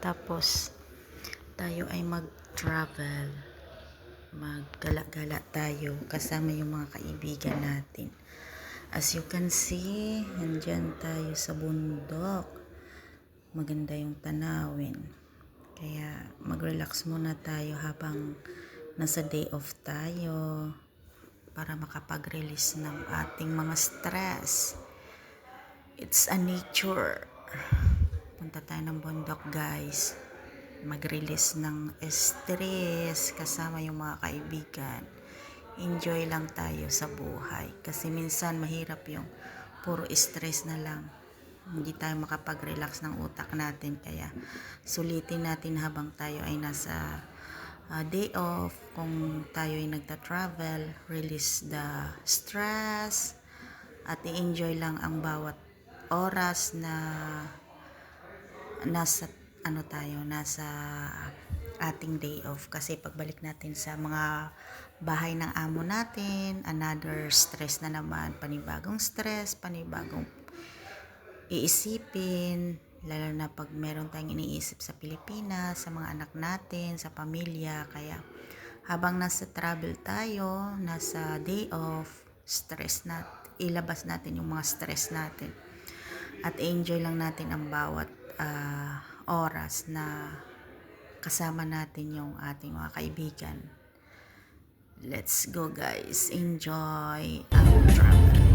Tapos, tayo ay mag-travel. Maggala-gala tayo kasama yung mga kaibigan natin. As you can see, nandyan tayo sa bundok. Maganda yung tanawin. Kaya mag-relax muna tayo habang nasa day off tayo para makapag-release ng ating mga stress. It's a nature. Punta tayo ng bundok guys. Mag-release ng stress kasama yung mga kaibigan. Enjoy lang tayo sa buhay. Kasi minsan mahirap yung puro stress na lang. Hindi tayo makapag-relax ng utak natin. Kaya sulitin natin habang tayo ay nasa uh, day off. Kung tayo ay nagta-travel, release the stress. At i-enjoy lang ang bawat oras na nasa ano tayo nasa ating day off. Kasi pagbalik natin sa mga bahay ng amo natin another stress na naman. Panibagong stress panibagong iisipin. Lalo na pag meron tayong iniisip sa Pilipinas sa mga anak natin sa pamilya. Kaya habang nasa travel tayo nasa day off stress nat ilabas natin yung mga stress natin. At enjoy lang natin ang bawat ah, oras na kasama natin yung ating mga kaibigan. Let's go guys. Enjoy ang travel.